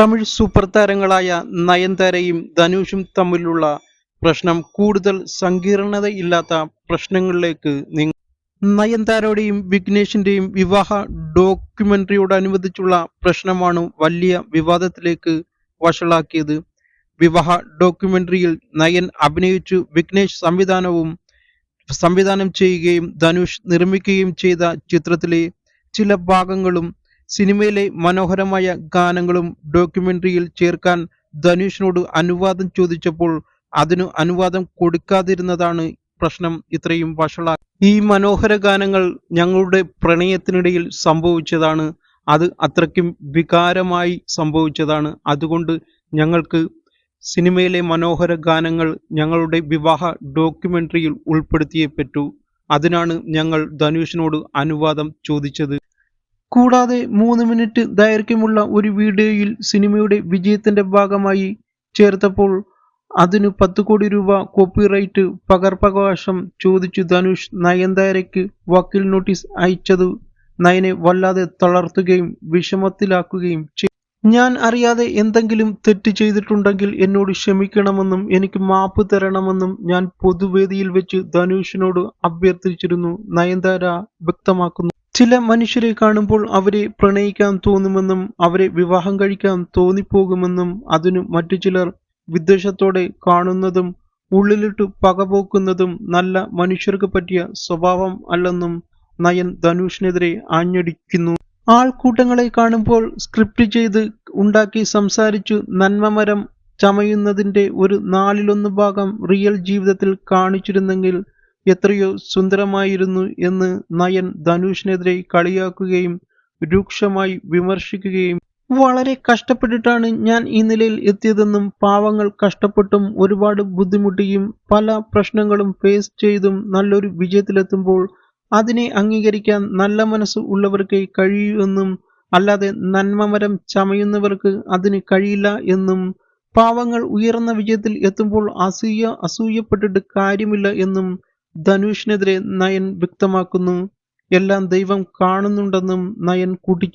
Tamil super താരങ്ങളായ നയൻതാരയും ധനുഷും തമ്മിലുള്ള പ്രശ്നം കൂടുതൽ സങ്കീർണതയില്ലാത്ത പ്രശ്നങ്ങളിലേക്ക് നീങ്ങും. നയൻതാരയുടെയും വിഘ്നേഷിന്റെയും വിവാഹ ഡോക്യുമെന്ററിയോടനുബന്ധിച്ചുള്ള പ്രശ്നമാണ് വലിയ വിവാദത്തിലേക്ക് വഷളാക്കിയത്. വിവാഹ ഡോക്യുമെന്ററിയിൽ നയൻ അഭിനയിച്ചു വിഘ്നേഷ് സംവിധാനവും സംവിധാനം ചെയ്യുകയും ധനുഷ് നിർമ്മിക്കുകയും ചെയ്ത ചിത്രത്തിലെ ചില ഭാഗങ്ങളും സിനിമയിലെ മനോഹരമായ ഗാനങ്ങളും ഡോക്യുമെന്ററിയിൽ ചേർക്കാൻ ധനുഷിനോട് അനുവാദം ചോദിച്ചപ്പോൾ അതിനു അനുവാദം കൊടുക്കാതിരുന്നതാണ് പ്രശ്നം. ഇത്രയും വഷള. ഈ മനോഹര ഗാനങ്ങൾ ഞങ്ങളുടെ പ്രണയത്തിനിടയിൽ സംഭവിച്ചതാണ്. അത് അത്രയ്ക്കും വികാരമായി സംഭവിച്ചതാണ്. അതുകൊണ്ട് ഞങ്ങൾക്ക് സിനിമയിലെ മനോഹര ഗാനങ്ങൾ ഞങ്ങളുടെ വിവാഹ ഡോക്യുമെന്ററിയിൽ ഉൾപ്പെടുത്തിയേ പറ്റൂ. അതിനാണ് ഞങ്ങൾ ധനുഷിനോട് അനുവാദം ചോദിച്ചത്. കൂടാതെ മൂന്ന് മിനിറ്റ് ദൈർഘ്യമുള്ള ഒരു വീഡിയോയിൽ സിനിമയുടെ വിജയത്തിന്റെ ഭാഗമായി ചേർത്തപ്പോൾ അതിനു പത്ത് കോടി രൂപ കോപ്പിറൈറ്റ് പകർപ്പവകാശം ചോദിച്ചു ധനുഷ് നയൻതാരയ്ക്ക് വക്കീൽ നോട്ടീസ് അയച്ചത് നയനെ വല്ലാതെ തളർത്തുകയും വിഷമത്തിലാക്കുകയും ചെയ്തു. ഞാൻ അറിയാതെ എന്തെങ്കിലും തെറ്റ് ചെയ്തിട്ടുണ്ടെങ്കിൽ എന്നോട് ക്ഷമിക്കണമെന്നും എനിക്ക് മാപ്പ് തരണമെന്നും ഞാൻ പൊതുവേദിയിൽ വെച്ച് ധനുഷിനോട് അഭ്യർത്ഥിച്ചിരുന്നു. നയൻതാര വ്യക്തമാക്കുന്നു. ചില മനുഷ്യരെ കാണുമ്പോൾ അവരെ പ്രണയിക്കാൻ തോന്നുമെന്നും അവരെ വിവാഹം കഴിക്കാൻ തോന്നിപ്പോകുമെന്നും അതിനു മറ്റു ചിലർ വിദ്വേഷത്തോടെ കാണുന്നതും ഉള്ളിലിട്ട് പകപോക്കുന്നതും നല്ല മനുഷ്യർക്ക് പറ്റിയ സ്വഭാവം അല്ലെന്നും നയൻ ധനുഷിനെതിരെ ആഞ്ഞടിക്കുന്നു. ആൾക്കൂട്ടങ്ങളെ കാണുമ്പോൾ സ്ക്രിപ്റ്റ് ചെയ്ത് ഉണ്ടാക്കി സംസാരിച്ചു നന്മമരം ചമയുന്നതിന്റെ ഒരു നാലിലൊന്ന് ഭാഗം റിയൽ ജീവിതത്തിൽ കാണിച്ചിരുന്നെങ്കിൽ എത്രയോ സുന്ദരമായിരുന്നു എന്ന് നയൻ ധനുഷിനെതിരെ കളിയാക്കുകയും രൂക്ഷമായി വിമർശിക്കുകയും വളരെ കഷ്ടപ്പെട്ടിട്ടാണ് ഞാൻ ഈ നിലയിൽ എത്തിയതെന്നും പാവങ്ങൾ കഷ്ടപ്പെട്ടും ഒരുപാട് ബുദ്ധിമുട്ടിയും പല പ്രശ്നങ്ങളും ഫേസ് ചെയ്തും നല്ലൊരു വിജയത്തിലെത്തുമ്പോൾ അതിനെ അംഗീകരിക്കാൻ നല്ല മനസ്സ് ഉള്ളവർക്ക് കഴിയുമെന്നും അല്ലാതെ നന്മമരം ചമയുന്നവർക്ക് അതിന് കഴിയില്ല എന്നും പാവങ്ങൾ ഉയർന്ന വിജയത്തിൽ എത്തുമ്പോൾ അസൂയ അസൂയപ്പെട്ടിട്ട് കാര്യമില്ല എന്നും ധനുഷിനെതിരെ നയൻ വ്യക്തമാക്കുന്നു. എല്ലാം ദൈവം കാണുന്നുണ്ടെന്നും നയൻ കൂട്ടിച്ചേർത്തു.